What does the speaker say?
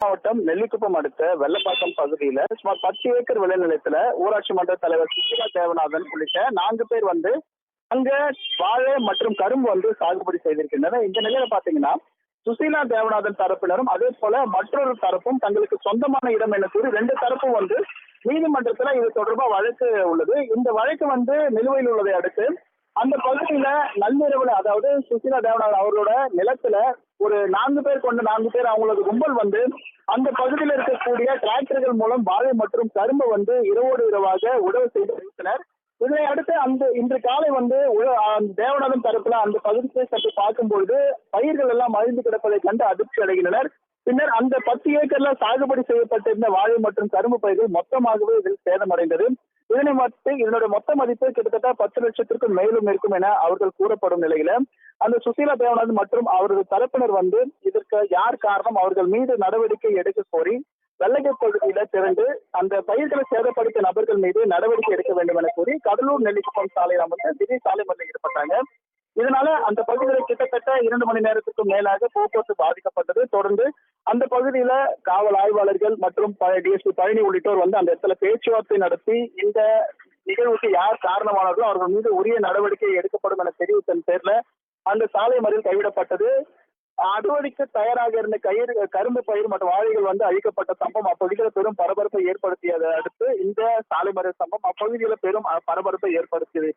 மாவட்டம் நெல்லிக்குப்பம் அடுத்த வெள்ளப்பாக்கம் பகுதியில சுமார் பத்து ஏக்கர் விளைநிலத்துல ஊராட்சி மன்ற தலைவர் சுஷிலா தேவநாதன் உள்ளிட்ட நான்கு பேர் வந்து அங்க வாழை மற்றும் கரும்பு வந்து சாகுபடி செய்திருக்கின்றனர். இந்த நிலையில பாத்தீங்கன்னா சுசீலா தேவநாதன் தரப்பினரும் அதே போல மற்றொரு தரப்பும் தங்களுக்கு சொந்தமான இடம் என கூறி ரெண்டு தரப்பும் வந்து நீதிமன்றத்துல இது தொடர்பா வழக்கு உள்ளது. இந்த வழக்கு வந்து நிலுவையில் உள்ளதை அடுத்து அந்த பகுதியில நள்ளிரவுல அதாவது சுசீலா தேவநாதன் அவர்களோட நிலத்துல ஒரு நான்கு பேர் கொண்ட நான்கு பேர் அவங்களது கும்பல் வந்து அந்த பகுதியில் இருக்கக்கூடிய டிராக்டர்கள் மூலம் வாழை மற்றும் கரும்பு வந்து இரவோடு இரவாக உழவு செய்து வைத்தனர். இதனை அடுத்து அந்த இன்று காலை வந்து தேவநாதன் தரப்புல அந்த பகுதியை சற்று பார்க்கும்பொழுது பயிர்கள் எல்லாம் அழிந்து கிடப்பதை கண்டு அதிர்ச்சி அடைகின்றனர். பின்னர் அந்த பத்து ஏக்கர்ல சாகுபடி செய்யப்பட்டிருந்த வாழை மற்றும் கரும்பு பயிர்கள் மொத்தமாகவே இதில் சேதமடைந்தது. இதனை மட்டும் இதனுடைய மொத்த மதிப்பு கிட்டத்தட்ட பத்து லட்சத்திற்கும் மேலும் இருக்கும் என அவர்கள் கூறப்படும் நிலையில அந்த சுசீலா தேவநாதன் மற்றும் அவரது தரப்பினர் வந்து இதற்கு யார் காரணம்? அவர்கள் மீது நடவடிக்கை எடுக்க கோரி வெள்ளகை பகுதியில திரண்டு அந்த பயிர்களை சேதப்படுத்திய நபர்கள் மீது நடவடிக்கை எடுக்க வேண்டும் என கூறி கடலூர் நெல்லிக்குப்பம் சாலையில வந்து திடீர் சாலை மறியல் ஈடுபட்டாங்க. இதனால அந்த பகுதியில் கிட்டத்தட்ட இரண்டு மணி நேரத்துக்கும் மேலாக போக்குவரத்து பாதிக்கப்பட்டது. தொடர்ந்து அந்த பகுதியில காவல் ஆய்வாளர்கள் மற்றும் டிஎஸ்பி பழனி உள்ளிட்டோர் வந்து அந்த இடத்துல பேச்சுவார்த்தை நடத்தி இந்த நிகழ்வுக்கு யார் காரணமானார்களோ அவர்கள் மீது உரிய நடவடிக்கை எடுக்கப்படும் என தெரிவித்தன் பேர்ல அந்த சாலை மறியல் கைவிடப்பட்டது. அறுவடைக்கு தயாராக இருந்த கயிறு கரும்பு பயிர் மற்றும் வாழைகள் வந்து அழிக்கப்பட்ட சம்பவம் அப்பகுதியில் பெரும் பரபரப்பை ஏற்படுத்தியதை அடுத்து இந்த சாலை மறியல் சம்பவம் அப்பகுதியில் பெரும் பரபரப்பை ஏற்படுத்தியது